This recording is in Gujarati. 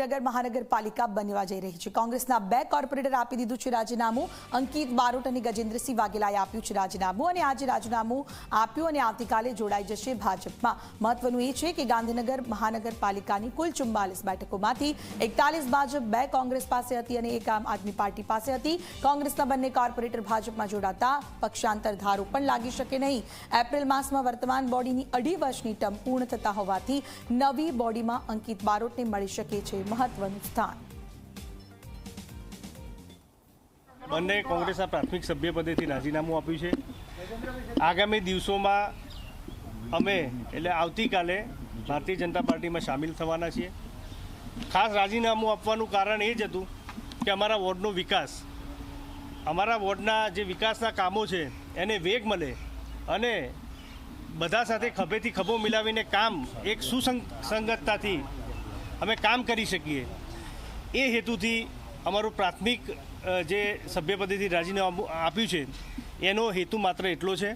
ગાંધીનગર મહાનગરપાલિકા બનવા જઈ રહી છે. કોંગ્રેસના બે કોર્પોરેટર આપી દીધું છે રાજીનામું. અંકિત બારોટ અને ગજેન્દ્રસિંહ વાઘેલાએ આપ્યું છે રાજીનામું અને આજે રાજીનામું આપ્યું અને આવતીકાલે જોડાઈ જશે ભાજપમાં. મહત્વનું એ છે કે ગાંધીનગર મહાનગરપાલિકાની કુલ ચુમ્બાલીસ બેઠકોમાંથી એકતાલીસ ભાજપ, બે કોંગ્રેસ પાસે હતી અને એક આમ આદમી પાર્ટી પાસે હતી. કોંગ્રેસના બંને કોર્પોરેટર ભાજપમાં જોડાતા પક્ષાંતર ધારો પણ લાગી શકે નહીં. એપ્રિલ માસમાં વર્તમાન બોડીની અઢી વર્ષની ટર્મ પૂર્ણ થતા હોવાથી નવી બોડીમાં અંકિત બારોટને મળી શકે છે મહત્વનું સ્થાન. બંને કોંગ્રેસના પ્રાથમિક સભ્યપદેથી રાજીનામું આપ્યું છે. આગામી દિવસોમાં અમે, એટલે આવતીકાલે ભારતીય જનતા પાર્ટીમાં સામેલ થવાના છીએ. ખાસ રાજીનામું આપવાનું કારણ એ જ હતું કે અમારા વોર્ડનો વિકાસ, અમારા વોર્ડના જે વિકાસના કામો છે, એને વેગ મળે અને બધા સાથે ખભેથી ખભો મિલાવીને કામ એક સુસંગતતાથી અમે કામ કરી શકીએ. એ હેતુથી અમારું પ્રાથમિક જે સભ્યપદેથી રાજીનામું આપ્યું છે, એનો હેતુ માત્ર એટલો છે